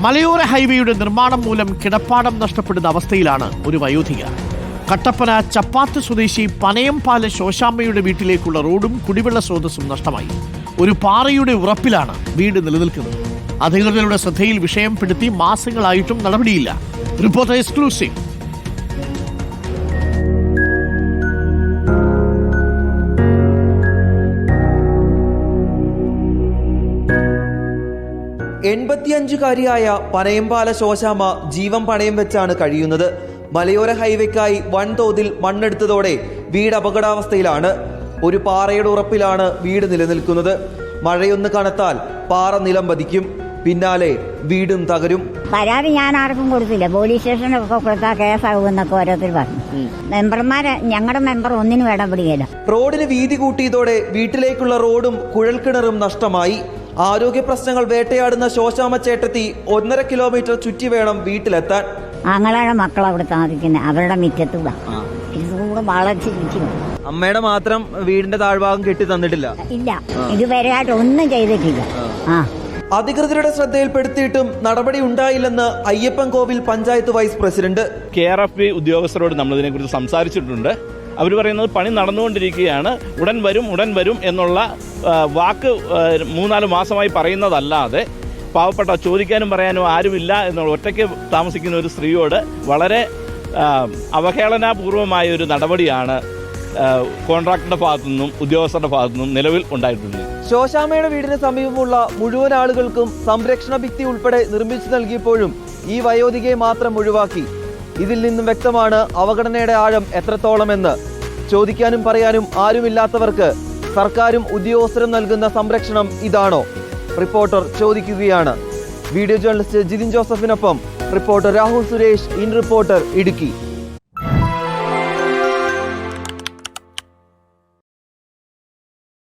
മലയോര ഹൈവേയുടെ നിർമ്മാണം മൂലം കിടപ്പാടം നഷ്ടപ്പെടുന്ന അവസ്ഥയിലാണ് ഒരു വയോധിക. കട്ടപ്പന ചപ്പാത്ത് സ്വദേശി പനയംപാല ശോശാമ്മയുടെ വീട്ടിലേക്കുള്ള റോഡും കുടിവെള്ള സ്രോതസ്സും നഷ്ടമായി. ഒരു പാറയുടെ ഉറപ്പിലാണ് വീട് നിലനിൽക്കുന്നത്. അധികൃതരുടെ ശ്രദ്ധയിൽ വിഷയം പെടുത്തി മാസങ്ങളായിട്ടും നടപടിയില്ല. Reporter exclusive. എൺപത്തിയഞ്ചുകാരിയായ പനയമ്പാല ശോശാമ ജീവൻ പണയം വെച്ചാണ് കഴിയുന്നത്. മലയോര ഹൈവേക്കായി വൻതോതിൽ മണ്ണെടുത്തതോടെ വീട് അപകടാവസ്ഥയിലാണ്. ഒരു പാറയുടെ ഉറപ്പിലാണ് വീട് നിലനിൽക്കുന്നത്. മഴയൊന്ന് കനത്താൽ പാറ നിലം പതിക്കും. പിന്നാലെ വീടും തകരും. പരാതി ഞാൻ ആർക്കും കൊടുത്തില്ല. പോലീസ് സ്റ്റേഷനൊക്കെ കൊടുത്താൽ കേസാകുമെന്നൊക്കെ ഓരോരുത്തർ പറഞ്ഞു. മെമ്പർമാരെ ഞങ്ങളുടെ മെമ്പർ ഒന്നിനും ഇടപെടുകയില്ല റോഡിന് വീതി കൂട്ടിയതോടെ വീട്ടിലേക്കുള്ള റോഡും കുഴൽക്കിണറും നഷ്ടമായി. ആരോഗ്യ പ്രശ്നങ്ങൾ വേട്ടയാടുന്ന ശോശാമ ചേട്ടത്തി ഒന്നര കിലോമീറ്റർ ചുറ്റി വേണം വീട്ടിലെത്താൻ. ആങ്ങളയുടെ മക്കൾ അവിടെ താമസിക്കുന്നത് അവരുടെ മിറ്റത്തൂടെ ഇതുകൂടെ അമ്മയുടെ മാത്രം വീടിന്റെ താഴ്ഭാഗം കെട്ടി തന്നിട്ടില്ല. ഇല്ല. ഇതുവരെയായിട്ട് ഒന്നും ചെയ്തിട്ടില്ല. ആ. അധികൃതരുടെ ശ്രദ്ധയിൽപ്പെടുത്തിയിട്ടും നടപടി ഉണ്ടായില്ലെന്ന് Ayyappan Kovil panchayat vice president. K R F B ഉദ്യോഗസ്ഥരോട് നമ്മൾ ഇതിനെക്കുറിച്ച് സംസാരിച്ചിട്ടുണ്ട്. അവർ പറയുന്നത് പണി നടന്നുകൊണ്ടിരിക്കുകയാണ്. ഉടൻ വരും ഉടൻ വരും എന്നുള്ള വാക്ക് മൂന്നാൽ മാസമായി പറയുന്നതല്ലാതെ പാവപ്പെട്ട ചോദിക്കാനും പറയാനും ആരുമില്ല എന്നുള്ള ഒറ്റയ്ക്ക് താമസിക്കുന്ന ഒരു സ്ത്രീയോട് വളരെ അവഹേളനാപൂർവമായ ഒരു നടപടിയാണ് കോൺട്രാക്ടറുടെ ഭാഗത്തു നിന്നും ഉദ്യോഗസ്ഥരുടെ ഭാഗത്തു നിന്നും നിലവിൽ ഉണ്ടായിട്ടുണ്ട് ശോശാമയുടെ വീടിന് സമീപമുള്ള മുഴുവൻ ആളുകൾക്കും സംരക്ഷണ ഭിത്തി ഉൾപ്പെടെ നിർമ്മിച്ചു നൽകിയപ്പോഴും ഈ വയോധികയെ മാത്രം ഒഴിവാക്കി. ഇതിൽ നിന്നും വ്യക്തമാണ് അവഗണനയുടെ ആഴം എത്രത്തോളമെന്ന്. ചോദിക്കാനും പറയാനും ആരുമില്ലാത്തവർക്ക് സർക്കാരും ഉദ്യോഗസ്ഥരും നൽകുന്ന സംരക്ഷണം ഇതാണോ? റിപ്പോർട്ടർ ചോദിക്കുകയാണ്. Video journalist Jithin ജോസഫിനൊപ്പം reporter Rahul Suresh in reporter Idukki.